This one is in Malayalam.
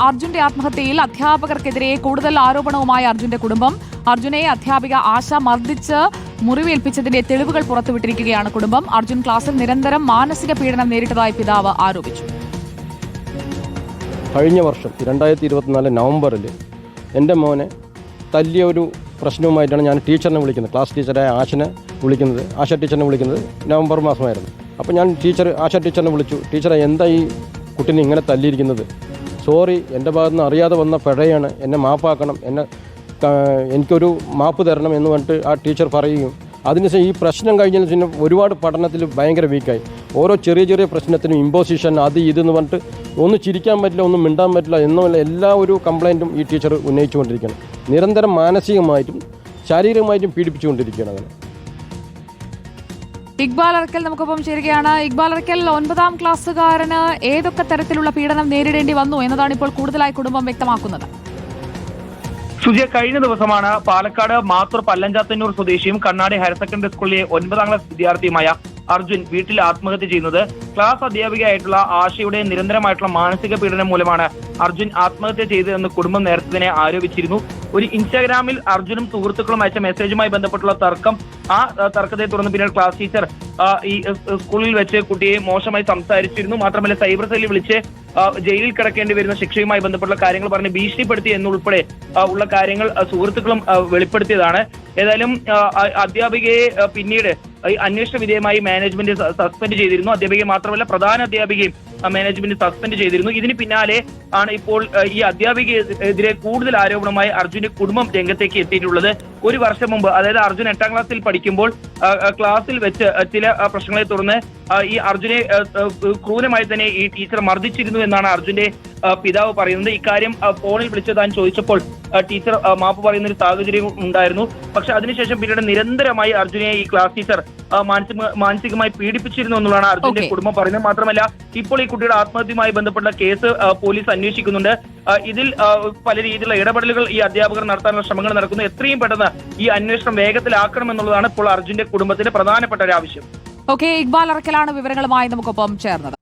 അർജുന്റെ ആത്മഹത്യയിൽ അധ്യാപകർക്കെതിരെ കൂടുതൽ ആരോപണവുമായി അർജുന്റെ കുടുംബം. അർജുനെ അധ്യാപിക ആശ മർദ്ദിച്ച് മുറിവേൽപ്പിച്ചതിന്റെ തെളിവുകൾ പുറത്തുവിട്ടിരിക്കുകയാണ് കുടുംബം. അർജുൻ ക്ലാസിൽ നിരന്തരം മാനസിക പീഡനം നേരിട്ടതായി പിതാവ് ആരോപിച്ചു. കഴിഞ്ഞ വർഷം രണ്ടായിരത്തി ഇരുപത്തിനാല് നവംബറിൽ എന്റെ മോനെ തല്ലിയ ഒരു പ്രശ്നവുമായിട്ടാണ് ഞാൻ ടീച്ചറിനെ വിളിക്കുന്നത്. ക്ലാസ് ടീച്ചറായ ആശനെ വിളിക്കുന്നത് ആശ ടീച്ചറിനെ വിളിക്കുന്നത് നവംബർ മാസമായിരുന്നു. അപ്പോൾ ഞാൻ ടീച്ചർ ആശ ടീച്ചറിനെ വിളിച്ചു. ടീച്ചറെ എന്താ ഈ കുട്ടീനെ ഇങ്ങനെ തല്ലിയിരിക്കുന്നത്? സോറി എന്റെ ഭാഗത്തുനിന്ന് അറിയാതെ വന്ന പിഴയാണ്. എന്നെ മാപ്പാക്കണം എന്നെ എനിക്കൊരു മാപ്പ് തരണം എന്ന് പറഞ്ഞിട്ട് ആ ടീച്ചർ പറയുകയും അതിനുശേഷം ഈ പ്രശ്നം കഴിഞ്ഞതിന് ശേഷം ഒരുപാട് പഠനത്തിൽ ഭയങ്കര വീക്കായി. ഓരോ ചെറിയ ചെറിയ പ്രശ്നത്തിനും ഇമ്പോസിഷൻ അത് ഇതെന്ന് പറഞ്ഞിട്ട് ഒന്ന് ചിരിക്കാൻ പറ്റില്ല ഒന്നും മിണ്ടാൻ പറ്റില്ല എന്നുള്ള എല്ലാ ഒരു കംപ്ലൈന്റും ഈ ടീച്ചർ ഉന്നയിച്ചുകൊണ്ടിരിക്കുകയാണ്. നിരന്തരം മാനസികമായിട്ടും ശാരീരികമായിട്ടും പീഡിപ്പിച്ചുകൊണ്ടിരിക്കുകയാണ് അങ്ങനെ. ഇക്ബാൽ അറക്കൽ നമുക്കൊപ്പം ചേരുകയാണ്. ഇക്ബാൽ അറക്കൽ ഒൻപതാം ക്ലാസ്സുകാരന് ഏതൊക്കെ തരത്തിലുള്ള പീഡനം നേരിടേണ്ടി വന്നു എന്നതാണ് ഇപ്പോൾ കൂടുതലായി കുടുംബം വ്യക്തമാക്കുന്നത്. സുജയ കഴിഞ്ഞ ദിവസമാണ് പാലക്കാട് മാത്തൂർ പല്ലഞ്ചാത്തന്നൂർ സ്വദേശിയും കണ്ണാടി ഹയർ സെക്കൻഡറി സ്കൂളിലെ ഒൻപതാം ക്ലാസ് വിദ്യാർത്ഥിയുമായ അർജുൻ വീട്ടിൽ ആത്മഹത്യ ചെയ്യുന്നത് ക്ലാസ് അധ്യാപികയായിട്ടുള്ള ആശയുടെ നിരന്തരമായിട്ടുള്ള മാനസിക പീഡനം മൂലമാണ് അർജുൻ ആത്മഹത്യ ചെയ്തതെന്ന് കുടുംബം നേരത്തെ തന്നെ ആരോപിച്ചിരുന്നു. ഒരു ഇൻസ്റ്റാഗ്രാമിൽ അർജുനും സുഹൃത്തുക്കളും അയച്ച മെസ്സേജുമായി ബന്ധപ്പെട്ടുള്ള തർക്കം. ആ തർക്കത്തെ തുടർന്ന് പിന്നീട് ക്ലാസ് ടീച്ചർ ഈ സ്കൂളിൽ വെച്ച് കുട്ടിയെ മോശമായി സംസാരിച്ചിരുന്നു. മാത്രമല്ല സൈബർ സെല്ലിൽ വിളിച്ച് ജയിലിൽ കിടക്കേണ്ടി വരുന്ന ശിക്ഷയുമായി ബന്ധപ്പെട്ടുള്ള കാര്യങ്ങൾ പറഞ്ഞ് ഭീഷണിപ്പെടുത്തി എന്നുൾപ്പെടെ ഉള്ള കാര്യങ്ങൾ സുഹൃത്തുക്കളും വെളിപ്പെടുത്തിയതാണ്. ഏതായാലും അധ്യാപികയെ പിന്നീട് അന്വേഷണ വിധേയമായി മാനേജ്മെന്റ് സസ്പെൻഡ് ചെയ്തിരുന്നു. അധ്യാപികയെ മാത്രമല്ല പ്രധാന അധ്യാപികയും മാനേജ്മെന്റ് സസ്പെൻഡ് ചെയ്തിരുന്നു. ഇതിന് പിന്നാലെ ആണ് ഇപ്പോൾ ഈ അധ്യാപികയെതിരെ കൂടുതൽ ആരോപണമായി അർജുന്റെ കുടുംബം രംഗത്തേക്ക് എത്തിയിട്ടുള്ളത്. ഒരു വർഷം മുമ്പ് അതായത് അർജുൻ എട്ടാം ക്ലാസ്സിൽ പഠിക്കുമ്പോൾ ക്ലാസ്സിൽ വെച്ച് ചില പ്രശ്നങ്ങളെ തുടർന്ന് ഈ അർജുനെ ക്രൂരമായി തന്നെ ഈ ടീച്ചർ മർദ്ദിച്ചിരുന്നു എന്നാണ് അർജുന്റെ പിതാവ് പറയുന്നത്. ഇക്കാര്യം ഫോണിൽ വിളിച്ച് താൻ ചോദിച്ചപ്പോൾ ടീച്ചർ മാപ്പ് പറയുന്ന ഒരു സാഹചര്യം ഉണ്ടായിരുന്നു. പക്ഷെ അതിനുശേഷം പിന്നീട് നിരന്തരമായി അർജുനെ ഈ ക്ലാസ് ടീച്ചർ മാനസിക മാനസികമായി പീഡിപ്പിച്ചിരുന്നു എന്നുള്ളതാണ് അർജുന്റെ കുടുംബം പറയുന്നത്. മാത്രമല്ല ഇപ്പോൾ ഈ കുട്ടിയുടെ ആത്മഹത്യയുമായി ബന്ധപ്പെട്ട കേസ് പോലീസ് അന്വേഷിക്കുന്നുണ്ട്. ഇതിൽ പല രീതിയിലുള്ള ഇടപെടലുകൾ ഈ അധ്യാപകർ നടത്താനുള്ള ശ്രമങ്ങൾ നടക്കുന്നു. എത്രയും പെട്ടെന്ന് ഈ അന്വേഷണം വേഗത്തിലാക്കണം എന്നുള്ളതാണ് ഇപ്പോൾ അർജുന്റെ കുടുംബത്തിന്റെ പ്രധാനപ്പെട്ട ഒരു ആവശ്യം ഓക്കെ ഇക്ബാൽ അറക്കലാണ് വിവരങ്ങളുമായി നമുക്കൊപ്പം ചേർന്നത്.